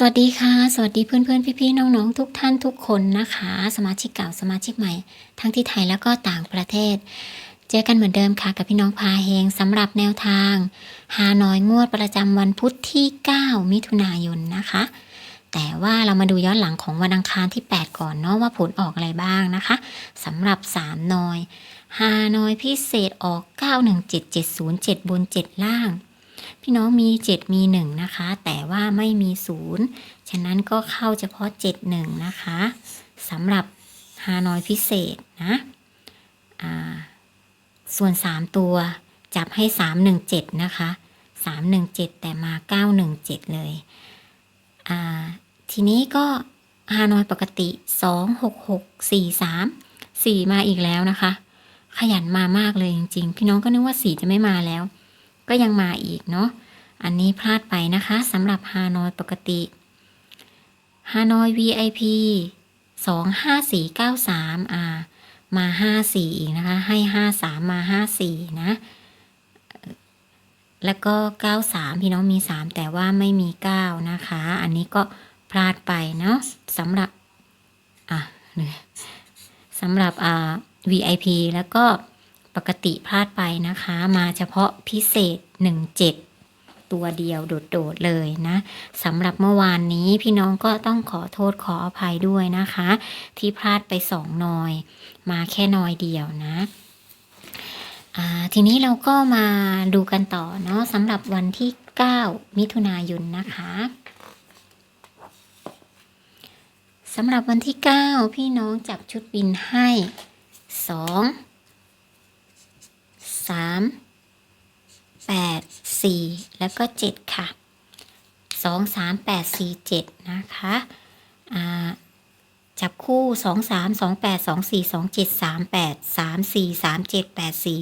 สวัสดีค่ะ สวัสดีเพื่อนๆพี่ๆน้องๆ ทุกท่านทุกคนนะคะ สมาชิกเก่าสมาชิกใหม่ ทั้งที่ไทยแล้วก็ต่างประเทศ เจอกันเหมือนเดิมค่ะกับพี่น้องพาเฮงสำหรับแนวทางฮานอยงวดประจำวันพุธที่ 9 มิถุนายนนะคะ แต่ว่าเรามาดูย้อนหลังของวันอังคารที่ 8 ก่อนเนาะว่าผลออกอะไรบ้างนะคะสำหรับ 3 นอยฮานอยพิเศษออก 917707บน 7 ล่าง พี่น้องมี 7 มี 1 นะคะ แต่ว่าไม่มี 0 ฉะนั้นก็เข้าเฉพาะ 7 1 นะคะสำหรับฮานอยพิเศษนะส่วน 3 ตัวจับให้ 317 นะคะ 317 แต่มา 917 เลย ทีนี้ก็ฮานอยปกติ 2 6 6 4 3 4 มาอีกแล้วนะคะ ขยันมามากเลยจริงๆ พี่น้องก็นึกว่า 4 จะไม่มาแล้ว ก็ยังมาอีกเนาะอันนี้พลาดไปนะคะสำหรับฮานอยปกติฮานอย VIP 25493อ่ามา 54 อีกนะคะ ให้ 53 มา 54 นะ แล้วก็ 93 พี่น้องมี 3 แต่ว่าไม่มี 9 นะคะ อันนี้ก็พลาดไปเนาะสำหรับ อะสำหรับอ่า VIP แล้วก็ ปกติพลาดไปนะคะ มาเฉพาะพิเศษ 17 ตัวเดียวโดดๆเลยนะสำหรับเมื่อวานนี้พี่น้องก็ต้องขอโทษขออภัยด้วยนะคะ ที่พลาดไปสองนอย มาแค่นอยเดียวนะทีนี้เราก็มาดูกันต่อเนาะสำหรับวันที่ 9 มิถุนายนนะคะสำหรับวันที่ 9 พี่น้องจับชุดบินให้ 2 สามแปดสี่แล้วก็เจ็ดค่ะสองสามแปดสี่เจ็ดนะคะจับคู่สองสามสองแปดสองสี่สองเจ็ดสามแปดสามสี่สามเจ็ดแปดสี่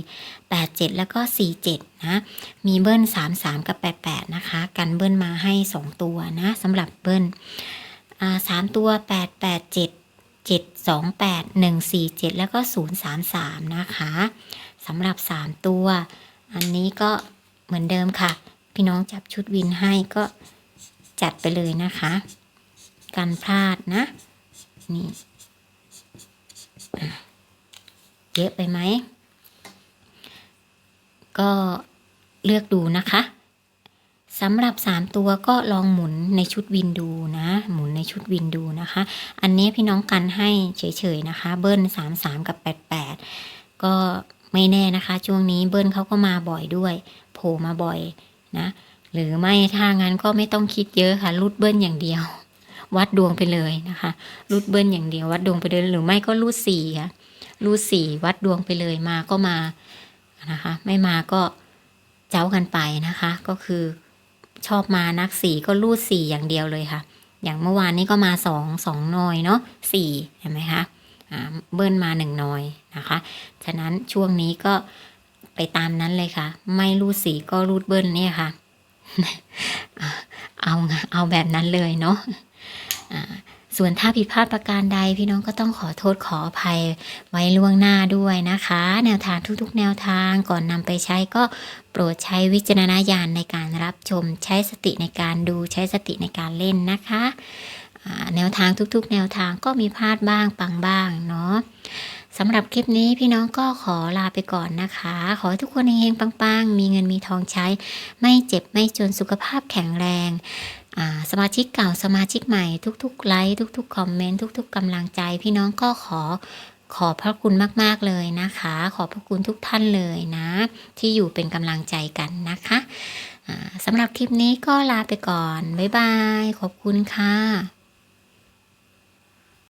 แปดเจ็ดแล้วก็สี่เจ็ดนะ มีเบิ้ลสามสามกับแปดแปดนะคะ กันเบิ้ลมาให้สองตัวนะสำหรับเบิ้ลอ่าสามตัวแปด แปดเจ็ดสองแปดหนึ่งสี่เจ็ดแล้วก็ศูนย์สามสามนะคะสำหรับ 3 ตัว อันนี้ก็เหมือนเดิมค่ะ พี่น้องจับชุดวินให้ก็จัดไปเลยนะคะกันพลาดนะ นี่เยอะไปไหม ก็เลือกดูนะคะ สำหรับ 3 ตัวก็ลองหมุนในชุดวินดูนะ หมุนในชุดวินดูนะคะ อันนี้พี่น้องกันให้เฉยๆนะคะ เบิ้ล33 กับ 88 ก็ไม่แน่นะคะ ช่วงนี้เบิ้ลเขาก็มาบ่อยด้วย โผล่มาบ่อยนะ หรือไม่ถ้างั้นก็ไม่ต้องคิดเยอะค่ะรูดเบิ้ลอย่างเดียว วัดดวงไปเลยนะคะรูดเบิ้ลอย่างเดียว วัดดวงไปเลยหรือไม่ก็รูดสี่ค่ะรูดสี่วัดดวงไปเลยมาก็มานะคะ ไม่มาก็เจ้ากันไปนะคะ ก็คือ ชอบมานักสีก็รูดสี่อย่างเดียวเลยค่ะ อย่างเมื่อวานนี้ก็มาสองสองหน่อยเนาะสี่เห็นไหมคะเบิ้ลมาหนึ่งหน่อยนะคะ ฉะนั้นช่วงนี้ก็ไปตามนั้นเลยค่ะ ไม่รูดสีก็รูดเบิ้ลเนี่ยค่ะ เอาเอาแบบนั้นเลยเนาะ ส่วนถ้าผิดพลาดประการใดพี่น้องก็ต้องขอโทษขออภัยไว้ล่วงหน้าด้วยนะคะ แนวทางทุกๆ แนวทางก่อนนำไปใช้ก็โปรดใช้วิจารณญาณในการรับชม ใช้สติในการดูใช้สติในการเล่นนะคะแนวทางทุกๆ แนวทางก็มีพลาดบ้างปังบ้างเนาะ สำหรับคลิปนี้พี่น้องก็ขอลาไปก่อนนะคะ ขอให้ทุกคนเฮงๆปังๆ มีเงินมีทองใช้ ไม่เจ็บไม่จนสุขภาพแข็งแรงสมาชิกเก่าสมาชิกใหม่ทุกๆไลค์ทุกๆคอมเมนต์ทุก ๆกำลังใจ พี่น้องก็ขอขอบพระคุณมากๆเลยนะคะ ขอบพระคุณทุกท่านเลยนะ ที่อยู่เป็นกำลังใจกันนะคะสำหรับคลิปนี้ก็ลาไปก่อน บ๊ายบาย ขอบคุณค่ะ